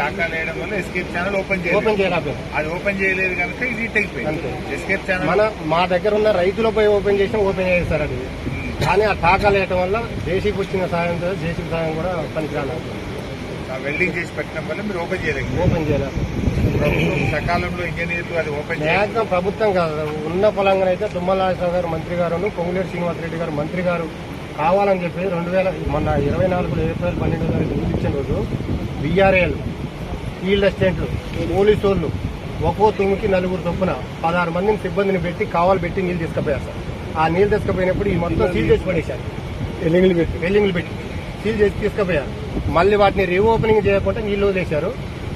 టాకాలు వేయడం వల్ల escape channel open చేయలేదు. ఓపెన్ చేయలేకపోయాం అది ఓపెన్ చేయలేదు కనుక ఇది. అయిపోయింది. ఎస్కేప్ ఛానల్ మన మా దగ్గర ఉన్న రైతులపై ఓపెన్ చేసి ఓపెన్ చేస్తారు అది. కానీ ఆ టాకాలు వేయటం వల్ల జేసీబీ వచ్చిన సాయంతో జేసీబీ సాయం కూడా పనికిరాను వెల్డింగ్ చేసి పెట్టడం వల్ల మీరు ఓపెన్ చేయలేదు. ఓపెన్ చేయలేదు. ప్రభుత్వం సకాలంలో ఇంజనీర్లు అది ఓపెన్ చేయాలి ప్రభుత్వం కాదు. ఉన్న పొలంగా అయితే తుమ్మల నాగేశ్వర గారు మంత్రి గారు పొంగులేరు శ్రీనివాస్ రెడ్డి గారు మంత్రి గారు కావాలని చెప్పి రెండు వేల మొన్న ఇరవై నాలుగు ఏప్రిల్ పన్నెండు తారీఖు ఇచ్చిన రోజు బీఆర్ఏలు ఫీల్డ్ అసిస్టెంట్లు పోలీసు వాళ్ళు ఒక్కో తుమ్ముకి నలుగురు చొప్పున పదహారు మందిని సిబ్బందిని పెట్టి కావాలి పెట్టి నీళ్ళు తీసుకుపోయారు సార్. ఆ నీళ్ళు తీసుకుపోయినప్పుడు ఈ మొత్తం సీల్ చేసి పడేశారు. వెల్లింగ్లు పెట్టి. వెల్లింగ్లు పెట్టి సీల్ చేసి తీసుకుపోయారు. మళ్ళీ వాటిని రీఓపెనింగ్ చేయకుండా నీళ్ళు వదిలేశారు.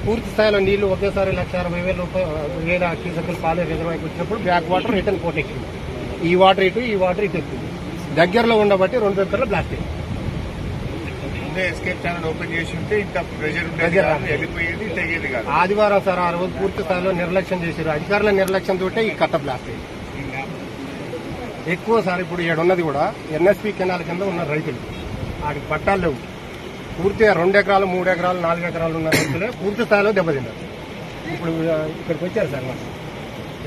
పూర్తి స్థాయిలో నీళ్ళు ఒకేసారి లక్ష అరవై వేల రూపాయలు వేల క్యూసెక్కులు పాలే రిజర్వాయర్కి వచ్చినప్పుడు బ్యాక్ వాటర్ రిటర్న్ పోర్ట్ ఎక్కింది ఈ వాటర్ ఇటు ఈ వాటర్ ఇటు దగ్గరలో ఉండబట్టి రెండు దగ్గరలో ప్లాస్టిక్ ముందే ఎస్కేప్ ఛానల్ ఓపెన్ చేసి ఉంటే ఇంత ప్రెషర్ ఉండేది కాదు. వెళ్ళిపోయేది తెగేది కాదు. ఆదివారం సార్ ఆ రోజు పూర్తి స్థాయిలో నిర్లక్ష్యం చేశారు. అధికారుల నిర్లక్ష్యం తోటే ఈ కట్ట ప్లాస్టిక్ ఎక్కువ సార్ ఇప్పుడు ఏడున్నది కూడా ఎన్ఎస్పి కెనాల్ కింద ఉన్న రైతులు. వాటికి పట్టాలు లేవు. పూర్తిగా రెండు ఎకరాలు మూడు ఎకరాలు నాలుగు ఎకరాలు ఉన్న రైతులే పూర్తి స్థాయిలో దెబ్బతిన్నారు. ఇప్పుడు ఆ, ఇక్కడికి వచ్చారు సార్ మాకు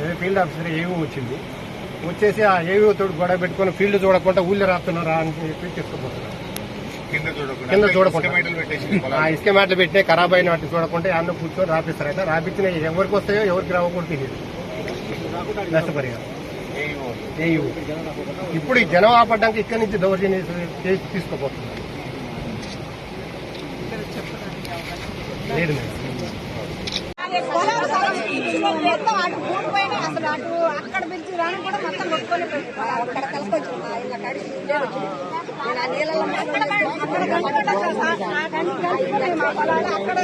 ఏదో ఫీల్డ్ ఆఫీసర్ ఏవో వచ్చింది. వచ్చేసి ఆ ఏవో తోడు గొడవ పెట్టుకొని ఫీల్డ్ చూడకుండా ఊళ్ళో రాస్తున్నారా అని చెప్పి తీసుకుపోతున్నారు. కింద చూడకుండా. ఇసుక మేటలు పెట్టేసి ఆ పొలాలు. ఇసుక మ్యాట్లు పెట్టినా ఖరాబ్ అయిన వాటిని చూడకుండా అన్న కూర్చొని రాపిస్తారు. అయితే రాపించిన ఎవరికి వస్తాయో ఎవరికి రావో కూడా తెలియదు. నష్టపరిహారం. ఇప్పుడు ఈ జనం ఆపడ్డానికి ఇక్కడి నుంచి దౌర్జన్యం చేసి తీసుకోపోతున్నారు. లేదు మేడం పొలం సగం ఇచ్చిన మొత్తం అటు అక్కడ పిలిచి రాని కూడా మొత్తం కొట్టుకొని. అక్కడ. నేను ఆ నీళ్ళలో అక్కడ కలుపుకొని మా పొలాలు అక్కడ.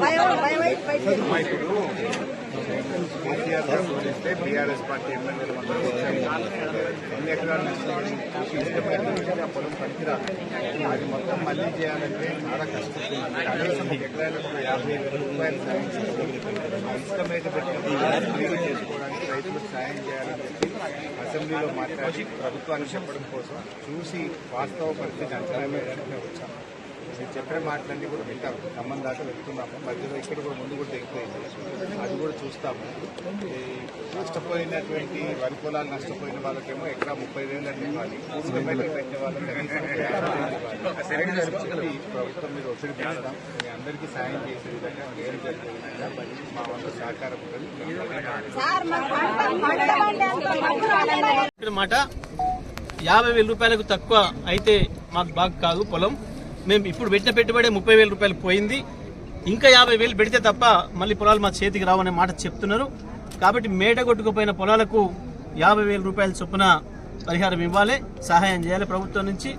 భయం బీఆర్ఎస్ పార్టీ ఎమ్మెల్యేలు ఎకరాలు ఇస్తున్నామని చూసి పొలం పనికిరాదు అది మొత్తం మళ్ళీ చేయాలంటే చాలా కష్టం కనీసం ఒక యాభై వేల రూపాయలు సాయం ఆ చేసుకోవడానికి రైతులకు సాయం చేయాలని చెప్పి అసెంబ్లీలో మాట్లాడి ప్రభుత్వాన్ని చెప్పడం కోసం చూసి వాస్తవ పరిస్థితి అంచనా వేయడానికి వచ్చాము మీరు చెప్పిన మాటలన్నీ కూడా వింటాము ఖమ్మం దాకా వెళ్తున్నాము. మధ్యలో ఇక్కడ కూడా ముందు కూడా తెగిపోయింది. అది కూడా చూస్తాము. ఈ నష్టపోయినటువంటి వరి పొలాలు నష్టపోయిన వాళ్ళకేమో ఎకరా ముప్పై వేలు అని ఇవ్వాలి. వాళ్ళకి చెప్పి ప్రభుత్వం మీద ఒత్తిడి పెంచుతాం మీ అందరికీ సాయం చేసే విధంగా మేలు జరిగే విధంగా మా వంతు సహకారం ఉంటుంది. మాట యాభై వేల రూపాయలకు తక్కువ అయితే మాకు బాగా కాదు పొలం. మేము ఇప్పుడు పెట్టిన పెట్టుబడి ముప్పై వేల రూపాయలు పోయింది. ఇంకా యాభై వేలు పెడితే తప్ప మళ్ళీ పొలాలు మా చేతికి రావనే మాట చెప్తున్నారు. కాబట్టి మేట కొట్టుకుపోయిన పొలాలకు యాభై వేల రూపాయల చొప్పున పరిహారం ఇవ్వాలి సహాయం చేయాలి ప్రభుత్వం నుంచి.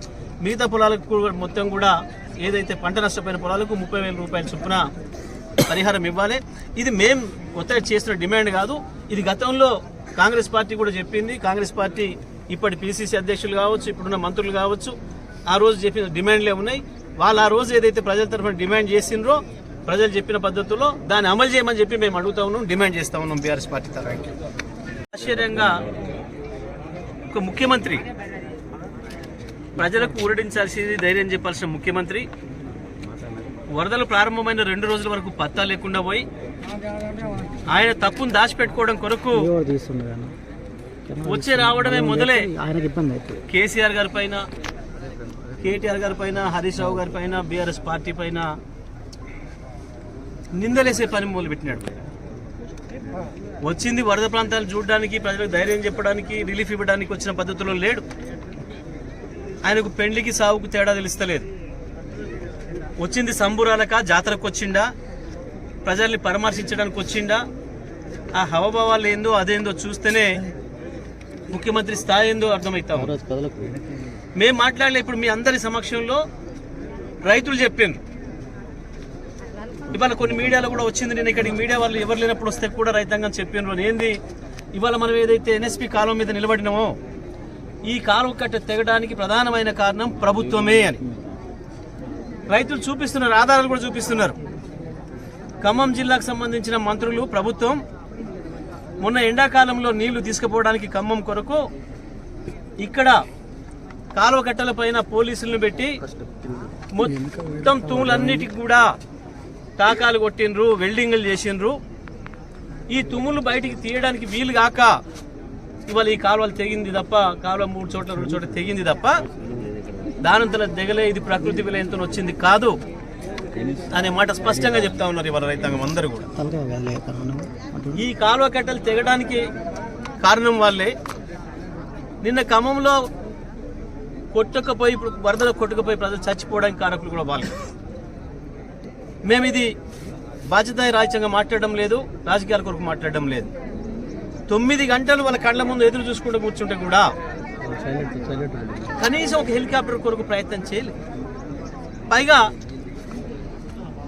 మిగతా పొలాలకు మొత్తం కూడా ఏదైతే పంట నష్టపోయిన పొలాలకు ముప్పై వేల రూపాయల చొప్పున పరిహారం ఇవ్వాలి. ఇది మేం ఒత్తిడి చేసిన డిమాండ్ కాదు. ఇది గతంలో కాంగ్రెస్ పార్టీ కూడా చెప్పింది. కాంగ్రెస్ పార్టీ ఇప్పటి పిసిసి అధ్యక్షులు కావచ్చు ఇప్పుడున్న మంత్రులు కావచ్చు. ఆ రోజు చెప్పిన డిమాండ్లే ఉన్నాయి. వాళ్ళు ఆ రోజు ఏదైతే ప్రజల తరఫున డిమాండ్ చేసిండ్రో ప్రజలు చెప్పిన పద్ధతిలో దాన్ని అమలు చేయమని చెప్పి మేము అడుగుతా ఉన్నాం డిమాండ్ చేస్తా ఉన్నాం బీఆర్ఎస్ పార్టీ తరఫున. ఆశ్చర్యంగా ఒక ముఖ్యమంత్రి ప్రజలకు ఊరడించాల్సింది ధైర్యం చెప్పాల్సిన ముఖ్యమంత్రి. వరదలు ప్రారంభమైన రెండు రోజుల వరకు పత్తా లేకుండా పోయి ఆయన తప్పును దాచిపెట్టుకోవడం కొరకు వచ్చి రావడమే మొదలే. కేసీఆర్ గారి పైన కేటీఆర్ గారి పైన హరీష్ రావు గారి పైన బీఆర్ఎస్ పార్టీ పైన నిందలేసే పని మొదలుపెట్టినాడు. వచ్చింది వరద ప్రాంతాలు చూడడానికి ప్రజలకు ధైర్యం చెప్పడానికి రిలీఫ్ ఇవ్వడానికి వచ్చిన పద్ధతిలో లేడు. ఆయనకు పెండ్లికి సాగుకు తేడా తెలుస్తలేదు. వచ్చింది సంబురాలక జాతరకు వచ్చిండా? ప్రజల్ని పరామర్శించడానికి వచ్చిండా? ఆ హవభావాలు ఏందో అదేందో చూస్తేనే ముఖ్యమంత్రి స్థాయి ఏందో అర్థమవుతా మేము మాట్లాడలే ఇప్పుడు మీ అందరి సమక్షంలో రైతులు చెప్పారు ఇవాళ కొన్ని మీడియాలో కూడా వచ్చింది నేను ఇక్కడికి మీడియా వాళ్ళు ఎవరు లేనప్పుడు వస్తే కూడా రైతాంగం చెప్పినారు ఏంది? ఇవాళ మనం ఏదైతే ఎన్ఎస్పి కాలం మీద నిలబడినామో ఈ కాలువ కట్ట తెగడానికి ప్రధానమైన కారణం ప్రభుత్వమే అని. రైతులు చూపిస్తున్నారు ఆధారాలు కూడా చూపిస్తున్నారు. ఖమ్మం జిల్లాకు సంబంధించిన మంత్రులు ప్రభుత్వం మొన్న ఎండాకాలంలో నీళ్ళు తీసుకుపోవడానికి ఖమ్మం కొరకు ఇక్కడ కాలువ కట్టల పైన పోలీసులను పెట్టి మొత్తం తుములన్నిటికి కూడా టాకాలు కొట్టిండ్రు వెల్డింగ్లు చేసిండ్రు. ఈ తుమ్ములు బయటికి తీయడానికి వీలు కాక ఇవాళ ఈ కాలువలు తెగింది తప్ప కాలువ మూడు చోట్ల రెండు చోట్ల తెగింది తప్ప దానంతల దిగలే ఇది ప్రకృతి విలయంతో వచ్చింది కాదు అనే మాట స్పష్టంగా చెప్తా ఉన్నారు ఇవాళ రైతాంగం అందరూ కూడా. ఈ కాలువ కట్టలు తెగడానికి కారణం వాళ్ళే. నిన్న ఖమ్మంలో కొట్టకపోయి ఇప్పుడు వరదలు కొట్టుకుపోయి ప్రజలు చచ్చిపోవడానికి కారకులు కూడా వాళ్ళే. మేము ఇది బాధ్యత రాజ్యాంగంగా మాట్లాడడం లేదు రాజకీయాల కొరకు మాట్లాడడం లేదు. తొమ్మిది గంటలు వాళ్ళ కళ్ళ ముందు ఎదురు చూసుకుంటూ కూర్చుంటే కూడా కనీసం ఒక హెలికాప్టర్ కొరకు ప్రయత్నం చేయలేదు. పైగా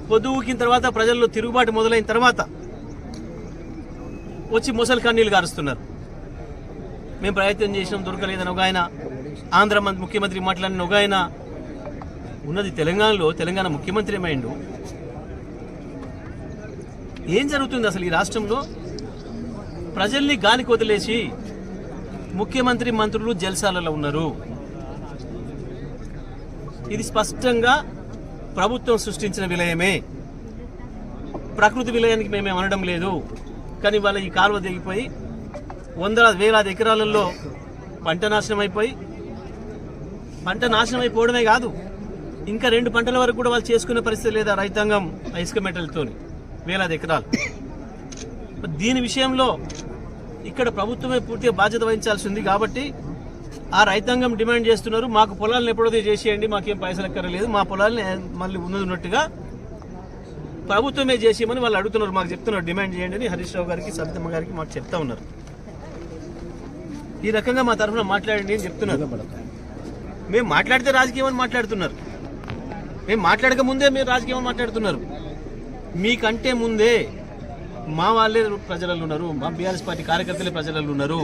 పొద్దుకిన తర్వాత ప్రజల్లో తిరుగుబాటు మొదలైన తర్వాత వచ్చి ముసలి కన్నీళ్ళు గారుస్తున్నారు. మేము ప్రయత్నం చేసినాం దొరకలేదని ఒక ఆయన ఆంధ్ర ముఖ్యమంత్రి మాట్లాడిన ఒక ఆయన ఉన్నది తెలంగాణలో తెలంగాణ ముఖ్యమంత్రి ఏమైండు? ఏం జరుగుతుంది అసలు ఈ రాష్ట్రంలో? ప్రజల్ని గాలికి వదిలేసి ముఖ్యమంత్రి మంత్రులు జల్సాలలో ఉన్నారు. ఇది స్పష్టంగా ప్రభుత్వం సృష్టించిన విలయమే. ప్రకృతి విలయానికి మేమేం అనడం లేదు. కానీ వాళ్ళ ఈ కాలువ దిగిపోయి వందల వేలాది ఎకరాలలో పంట నాశనం అయిపోయి పంట నాశనం అయిపోవడమే కాదు ఇంకా రెండు పంటల వరకు కూడా వాళ్ళు చేసుకునే పరిస్థితి లేదా రైతాంగం ఆ ఇసుక మెటల్తోని వేలాది ఎకరాలు. దీని విషయంలో ఇక్కడ ప్రభుత్వమే పూర్తిగా బాధ్యత వహించాల్సి ఉంది కాబట్టి ఆ రైతాంగం డిమాండ్ చేస్తున్నారు. మాకు పొలాలను ఎప్పుడోది చేసేయండి మాకేం పైసలు ఎక్కర్లేదు. మా పొలాలని మళ్ళీ ఉన్నది ఉన్నట్టుగా ప్రభుత్వమే చేసేయమని వాళ్ళు అడుగుతున్నారు. మాకు చెప్తున్నారు డిమాండ్ చేయండి అని హరీష్ రావు గారికి సబితమ్మ గారికి మాకు చెప్తా ఉన్నారు. ఈ రకంగా మా తరఫున మాట్లాడండి అని చెప్తున్నారు. మేము మాట్లాడితే రాజకీయం అని మాట్లాడుతున్నారు. మేము మాట్లాడక ముందే మీరు రాజకీయం అని మాట్లాడుతున్నారు. మీకంటే ముందే మా వాళ్ళే ప్రజలలో ఉన్నారు. మా బీఆర్ఎస్ పార్టీ కార్యకర్తలే ప్రజలలో ఉన్నారు.